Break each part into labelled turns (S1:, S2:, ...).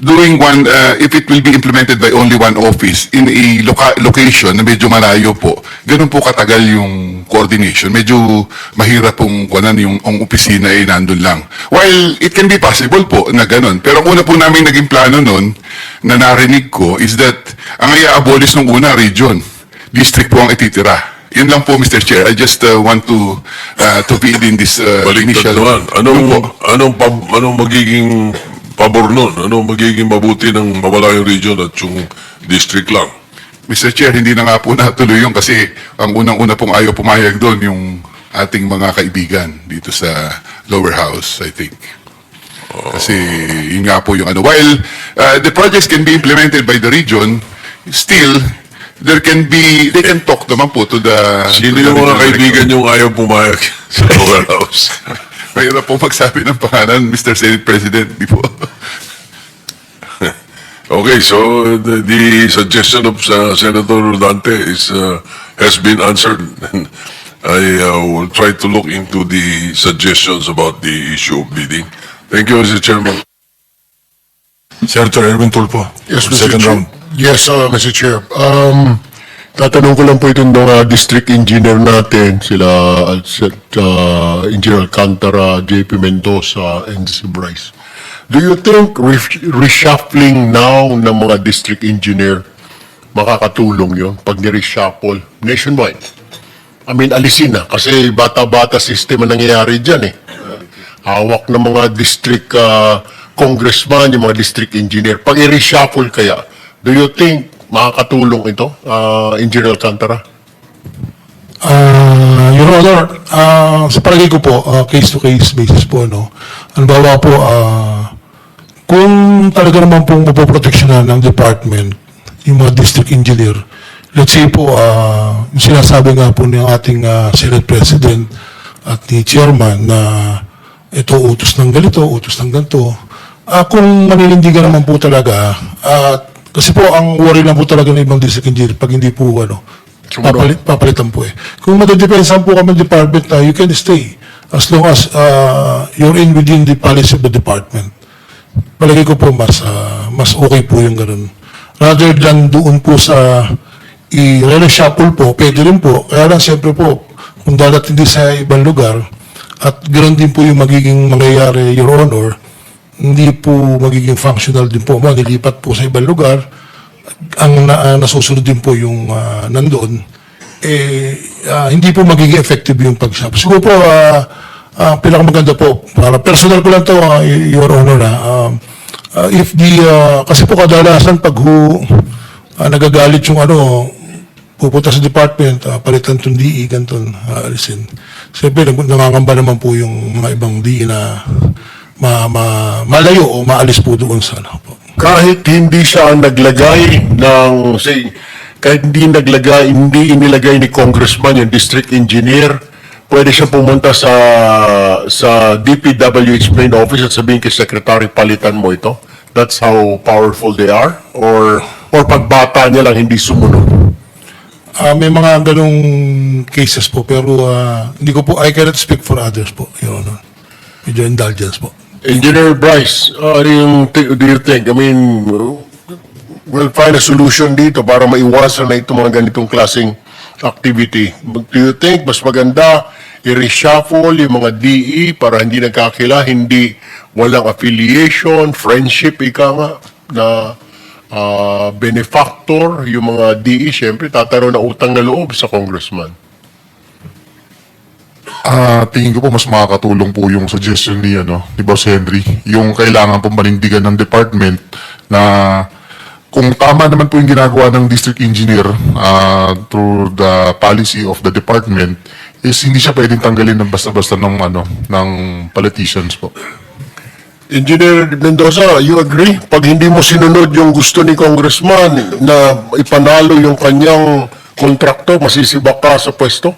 S1: doing one, uh, if it will be implemented by only one office in a loca- location na medyo malayo po, ganun po katagal yung coordination. Medyo mahirap pong kunan yung ang opisina ay nandun lang. While it can be possible po na ganun. Pero ang una po namin naging plano nun, na narinig ko, is that ang i-abolish nung una, region. District po ang ititira. Yun lang po, Mr. Chair. I just uh, want to uh, to feed in this uh,
S2: Baliktad
S1: initial...
S2: naman. Anong,
S1: Yun po.
S2: anong, anong magiging pabor nun? Anong magiging mabuti ng mawala yung region at yung district lang?
S1: Mr. Chair, hindi na nga po natuloy yun kasi ang unang-una pong ayaw pumayag doon yung ating mga kaibigan dito sa lower house, I think. Kasi yun nga po yung ano. While uh, the projects can be implemented by the region, still, there can be, they can talk naman po to the...
S2: Sino
S1: to the
S2: yung mga kaibigan yung ayaw pumayag sa lower house?
S1: Mahirap po magsabi ng pangalan, Mr. Senate President, di po.
S2: Okay, so the, the suggestion of uh, Senator Dante is uh, has been answered. And I uh, will try to look into the suggestions about the issue of bidding. Thank you, Mr. Chairman.
S3: Senator Erwin Tulfo.
S4: Yes, Mr.
S3: Second
S4: Chair.
S3: round.
S4: Yes, uh, Mr. Chair. Um, tatanong ko lang po itong mga district engineer natin, sila uh, uh, Engineer Alcantara, JP Mendoza, and si Bryce. Do you think re- reshuffling now ng mga district engineer makakatulong yon pag ni-reshuffle nationwide? I mean, alisin na. Kasi bata-bata system ang nangyayari dyan eh. Hawak ng mga district uh, congressman, yung mga district engineer. Pag i-reshuffle kaya, do you think makakatulong ito, uh, Engineer Alcantara?
S5: Ah, Your Honor, ah, sa palagay ko po, ah, case-to-case basis po, no? Halimbawa po, ah, kung talaga naman pong mapoproteksyonan ng department, yung mga district engineer, let's say po, yung sinasabi nga po ng ating ah, Senate President at ni Chairman na ito utos ng ganito, utos ng ganito, ah, kung maninindigan naman po talaga, at kasi po ang worry lang po talaga ng ibang district engineer pag hindi po ano, papalit, papalitan po eh. Kung madadepensahan po kami ng department na you can stay as long as uh, you're in within the policy of the department. Palagay ko po mas ah, mas okay po yung ganun. Rather than doon po sa i-reshuffle po, pwede rin po. Kaya lang siyempre po, kung dadating din sa ibang lugar, at ganoon din po yung magiging mangyayari, Your Honor, hindi po magiging functional din po. Malilipat po sa ibang lugar, ang na, ah, nasusunod din po yung ah, nandoon, eh, ah, hindi po magiging effective yung pag-shop. Siguro po, ah, ah, pinakamaganda po, para personal ko lang to, Y- Your Honor, um, ah, if the, ah, kasi po kadalasan pag ho, ah, nagagalit yung ano, pupunta sa department, uh, palitan itong DE, ganito, uh, alisin. Siyempre, nangangamba naman po yung mga ibang DE na ma, ma, malayo o maalis po doon sa ano po.
S4: Kahit hindi siya naglagay ng, say, kahit hindi naglagay, hindi inilagay ni congressman yung district engineer, pwede siya pumunta sa sa DPWH main office at sabihin kay secretary, palitan mo ito. That's how powerful they are? Or, or pagbata niya lang hindi sumunod?
S5: Ah, may mga ganong cases po, pero ah, hindi ko po, I cannot speak for others po, Your Honor. Medyo indulgence po.
S4: Engineer Bryce, uh, ano yung do you think? I mean, we'll find a solution dito para maiwasan na itong mga ganitong klaseng activity. Do you think mas maganda i-reshuffle yung mga DE para hindi nagkakila, hindi walang affiliation, friendship, ika nga, na ah, benefactor, yung mga DE, syempre, tataro na utang na loob sa congressman.
S3: Ah, tingin ko po mas makakatulong po yung suggestion ni ano, ni Boss Henry, yung kailangan pong panindigan ng department na kung tama naman po yung ginagawa ng district engineer ah, through the policy of the department is hindi siya pwedeng tanggalin ng basta-basta ng ano ng politicians po.
S4: Engineer Mendoza, you agree? Pag hindi mo sinunod yung gusto ni congressman na ipanalo yung kanyang kontrakto, masisibak ka sa pwesto?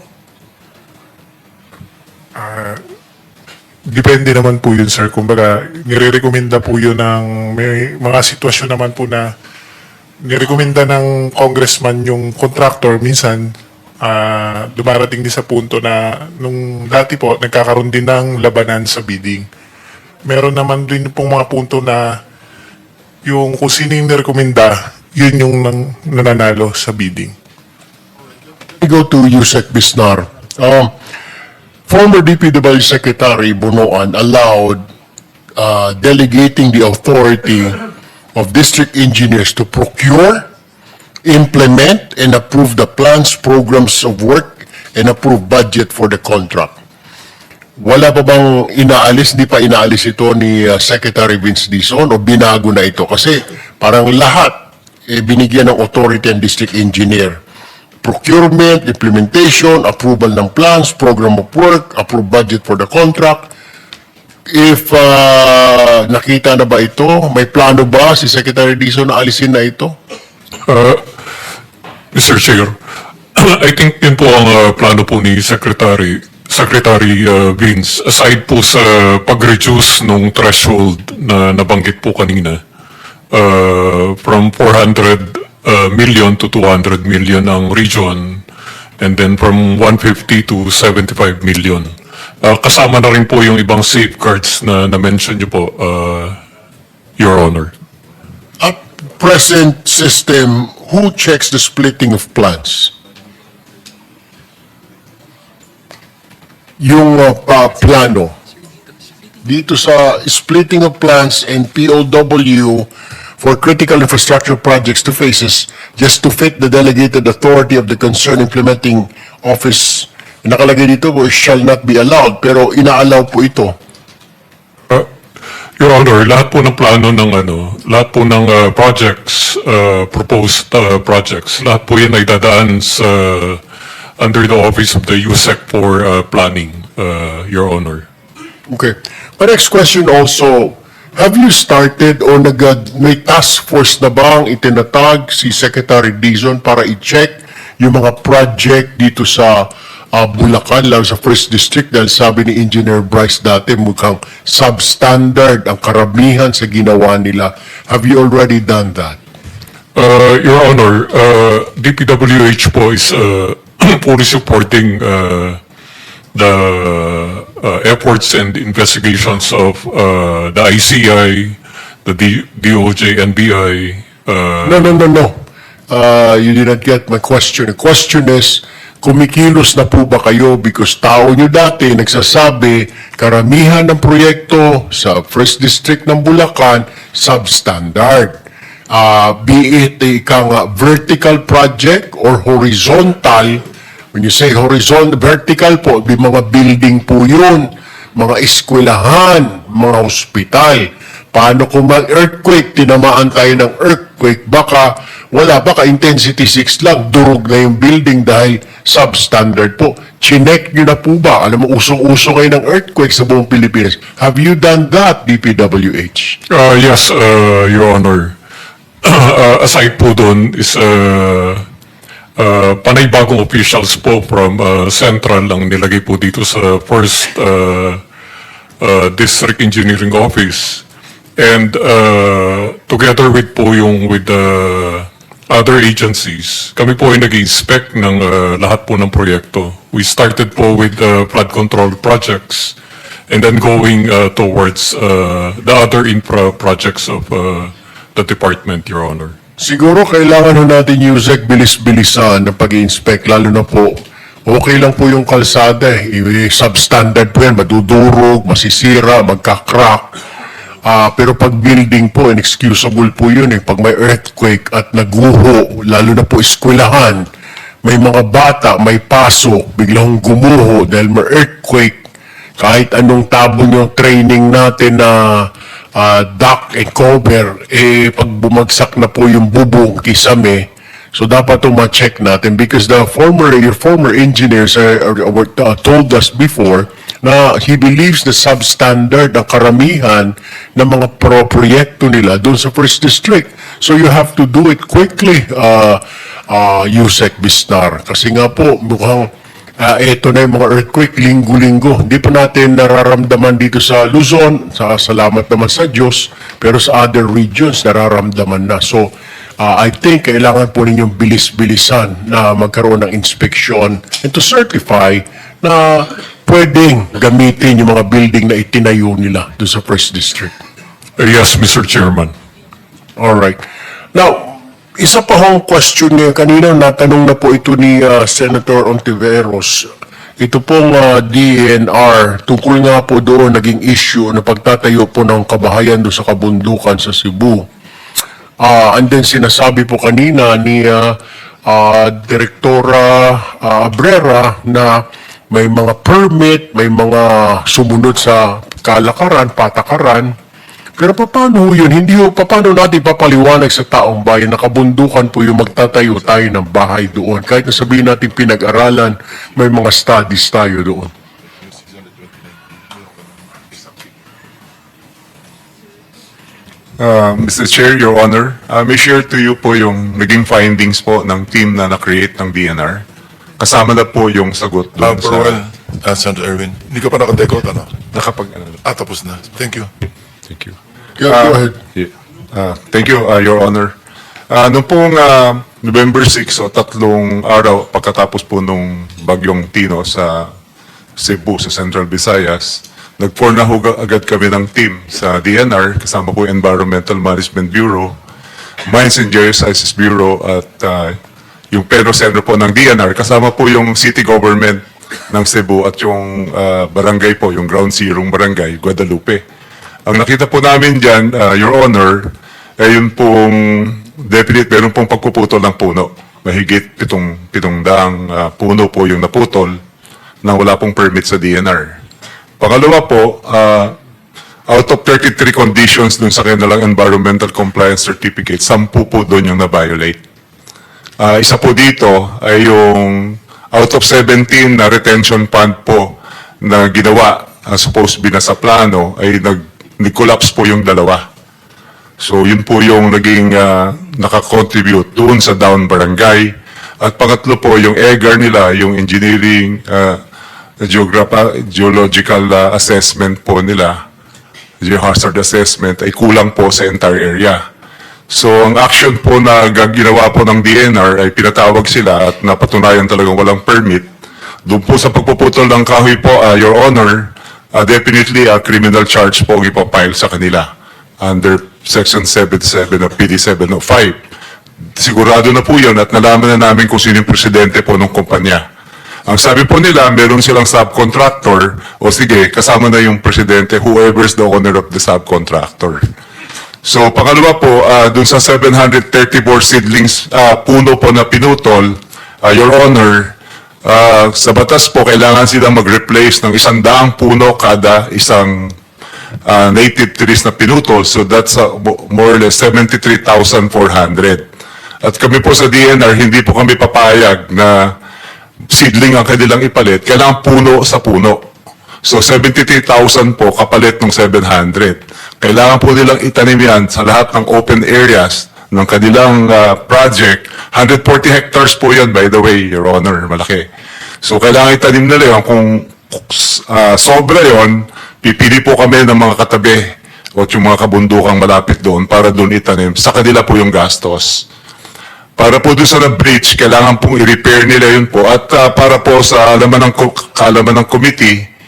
S6: Depende naman po yun, sir. Kumbaga, nire-recommenda po yun ng may mga sitwasyon naman po na nirekomenda ng congressman yung contractor. Minsan, ah, dumarating din sa punto na nung dati po, nagkakaroon din ng labanan sa bidding. Meron naman din pong mga punto na yung kung sino yung nirekomenda, yun yung nang, nananalo sa bidding.
S4: We go to Yusek Bisnar. Um, former DPW Secretary Bonoan allowed uh, delegating the authority of district engineers to procure, implement, and approve the plans, programs of work, and approve budget for the contract. Wala pa bang inaalis, di pa inaalis ito ni uh, Secretary Vince Dizon o binago na ito? Kasi parang lahat eh, binigyan ng authority and district engineer. Procurement, implementation, approval ng plans, program of work, approve budget for the contract. If uh, nakita na ba ito, may plano ba si Secretary Dizon na alisin na ito?
S7: Mr. Chair, I think yun po ang uh, plano po ni Secretary Secretary uh, Vince. Aside po sa pag-reduce nung threshold na nabanggit po kanina uh, from 400 uh, million to 200 million ang region and then from 150 to 75 million. Uh, kasama na rin po yung ibang safeguards na na-mention niyo po, uh, Your Honor.
S4: Present system, who checks the splitting of plans? Yung uh, pa- plano. Dito sa splitting of plans and POW for critical infrastructure projects to phases just to fit the delegated authority of the concerned implementing office. Nakalagay dito po, shall not be allowed, pero ina-allow po ito.
S7: Uh, Your Honor, lahat po ng plano ng ano, lahat po ng uh, projects, uh, proposed uh, projects, lahat po yan ay dadaan sa under the office of the USEC for uh, planning, uh, Your Honor.
S4: Okay. My next question also, have you started o nag, may task force na bang itinatag si Secretary Dizon para i-check yung mga project dito sa ah, Bulacan, lalo sa First District, dahil sabi ni Engineer Bryce dati mukhang substandard ang karamihan sa ginawa nila. Have you already done that?
S7: Uh, Your Honor, uh, DPWH po is uh, fully supporting uh, the uh, efforts and investigations of uh, the ICI, the D- DOJ, NBI, uh,
S4: No, no, no, no. Uh, you did not get my question. The question is, kumikilos na po ba kayo because tao nyo dati nagsasabi karamihan ng proyekto sa First District ng Bulacan substandard. Uh, be it a ika nga vertical project or horizontal. When you say horizontal, vertical po, may mga building po yun, mga eskwelahan, mga hospital. Paano kung mag-earthquake, tinamaan tayo ng earthquake, baka wala, baka intensity 6 lang, durog na yung building dahil substandard po. Chinek nyo na po ba? Alam mo, usong-uso kayo ng earthquake sa buong Pilipinas. Have you done that, DPWH?
S7: Uh, yes, uh, Your Honor. uh, aside po doon is uh, uh, panay bagong officials po from uh, Central lang nilagay po dito sa first uh, uh, District Engineering Office. And uh, together with po yung with the other agencies, kami po ay nag-inspect ng uh, lahat po ng proyekto. We started po with uh, flood control projects and then going uh, towards uh, the other infra projects of uh, the department, Your Honor.
S4: Siguro kailangan ho natin Yusek bilis-bilisan ng pag inspect lalo na po okay lang po yung kalsada eh. I- substandard po yan, madudurog, masisira, magka-crack. Ah, pero pag building po, inexcusable po yun eh. Pag may earthquake at naguho, lalo na po eskwelahan, may mga bata, may pasok, biglang gumuho dahil may earthquake, kahit anong tabon yung training natin na uh, duck and cover, eh, pag bumagsak na po yung bubong, kisame, so dapat ito ma-check natin because the former, your former engineers uh, uh, were, uh, told us before na he believes the substandard ang karamihan ng mga pro proyekto nila doon sa first district. So you have to do it quickly, uh, uh, Yusek Bistar. Kasi nga po, mukhang Ah, ito na yung mga earthquake, linggo-linggo. Hindi pa natin nararamdaman dito sa Luzon, sa salamat naman sa Diyos, pero sa other regions nararamdaman na. So, ah, I think kailangan po ninyong bilis-bilisan na magkaroon ng inspection and to certify na pwedeng gamitin yung mga building na itinayo nila doon sa First District.
S7: Uh, yes, Mr. Chairman.
S4: Alright. Now, isa pa hong question niya, kanina natanong na po ito ni ah, Senator Ontiveros. Ito pong ah, DNR, tungkol nga po doon naging issue na pagtatayo po ng kabahayan doon sa kabundukan sa Cebu. Ah, and then sinasabi po kanina ni ah, ah, Direktora ah, Abrera na may mga permit, may mga sumunod sa kalakaran, patakaran. Pero paano yun? Hindi ho, paano natin papaliwanag sa taong bayan na kabundukan po yung magtatayo tayo ng bahay doon? Kahit na sabihin natin pinag-aralan, may mga studies tayo doon.
S8: Uh, Mr. Chair, Your Honor, uh, may share to you po yung naging findings po ng team na na-create ng DNR. Kasama na po yung sagot doon
S9: for
S8: sa...
S9: well, uh, Senator Erwin, hindi ka pa nakadekot, ano?
S8: Nakapag... ano,
S9: Ah, tapos na. Thank you.
S8: Thank you.
S4: Yeah, go ahead.
S8: Yeah. Uh, thank you, uh, Your Honor. Uh, noong pong uh, November 6, o tatlong araw pagkatapos po nung bagyong Tino sa Cebu, sa Central Visayas, nag-form na ho agad kami ng team sa DNR, kasama po yung Environmental Management Bureau, Mines and Geosciences Bureau, at uh, yung Pedro Center po ng DNR, kasama po yung City Government ng Cebu at yung uh, barangay po, yung Ground Zero Barangay, Guadalupe. Ang nakita po namin dyan, uh, Your Honor, ay yun pong definite, meron pong pagpuputol ng puno. Mahigit pitong, pitong daang uh, puno po yung naputol na wala pong permit sa DNR. Pangalawa po, uh, out of 33 conditions dun sa kanilang environmental compliance certificate, 10 po doon yung na-violate. Ah, isa po dito ay yung out of 17 na retention fund po na ginawa, uh, supposed to be na sa plano, ay nag, nag-collapse po yung dalawa. So yun po yung naging ah, nakakontribute doon sa down barangay. At pangatlo po yung EGAR nila, yung engineering, uh, geological ah, assessment po nila, geohazard assessment, ay kulang po sa entire area. So, ang action po na ginawa po ng DNR ay pinatawag sila at napatunayan talagang walang permit. Doon po sa pagpuputol ng kahoy po, ah, Your Honor, ah, definitely a criminal charge po ang ipapile sa kanila under Section 77 of PD 705. Sigurado na po yun at nalaman na namin kung sino yung presidente po ng kumpanya. Ang sabi po nila, meron silang subcontractor, o sige, kasama na yung presidente, whoever's the owner of the subcontractor. So, pangalawa po, ah, dun sa 734 seedlings ah, puno po na pinutol, ah, Your Honor, ah, sa batas po, kailangan silang mag-replace ng isang daang puno kada isang ah, native trees na pinutol. So, that's mo- more or less 73,400. At kami po sa DNR, hindi po kami papayag na seedling ang kanilang ipalit, kailangan puno sa puno. So 73,000 po kapalit ng 700. Kailangan po nilang itanim yan sa lahat ng open areas ng kanilang ah, project. 140 hectares po yan, by the way, Your Honor, malaki. So kailangan itanim nila yan. Kung ah, sobra yon, pipili po kami ng mga katabi o yung mga kabundukang malapit doon para doon itanim. Sa kanila po yung gastos. Para po doon sa na-breach, kailangan pong i-repair nila yun po. At ah, para po sa alaman ng, kaalaman ng committee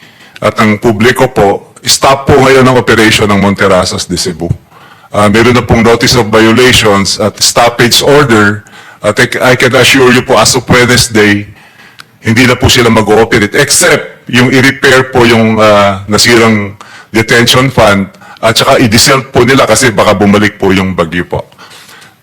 S8: at ng publiko po, stop po ngayon ang operation ng Monterasas de Cebu. Ah, meron na pong notice of violations at stoppage order. At I, can assure you po as of Wednesday, hindi na po sila mag-ooperate except yung i-repair po yung ah, nasirang detention fund at saka i-dissolve po nila kasi baka bumalik po yung bagyo po.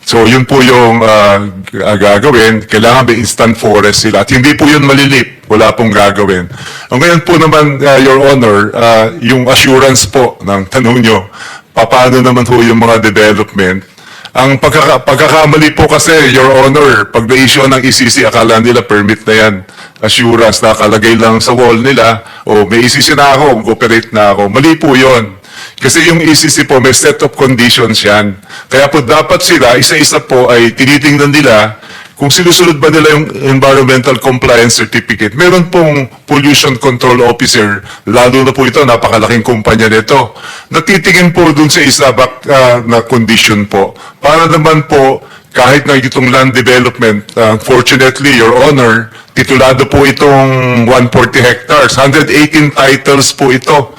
S8: So yun po yung ah, gagawin. Kailangan may instant forest sila. At hindi po yun malilip. Wala pong gagawin. Ang ngayon po naman, ah, Your Honor, ah, yung assurance po ng tanong nyo, paano naman po yung mga development. Ang pagkaka- pagkakamali po kasi, Your Honor, pag na-issue ng ECC, akala nila permit na yan. Assurance, nakalagay lang sa wall nila, o may ECC na ako, mag-operate na ako. Mali po yon. Kasi yung ECC po, may set of conditions yan. Kaya po dapat sila, isa-isa po ay tinitingnan nila kung sinusunod ba nila yung environmental compliance certificate. Meron pong pollution control officer, lalo na po ito, napakalaking kumpanya nito. Natitingin po dun sa isa bak, ah, na condition po. Para naman po, kahit na itong land development, uh, fortunately, Your Honor, titulado po itong 140 hectares. 118 titles po ito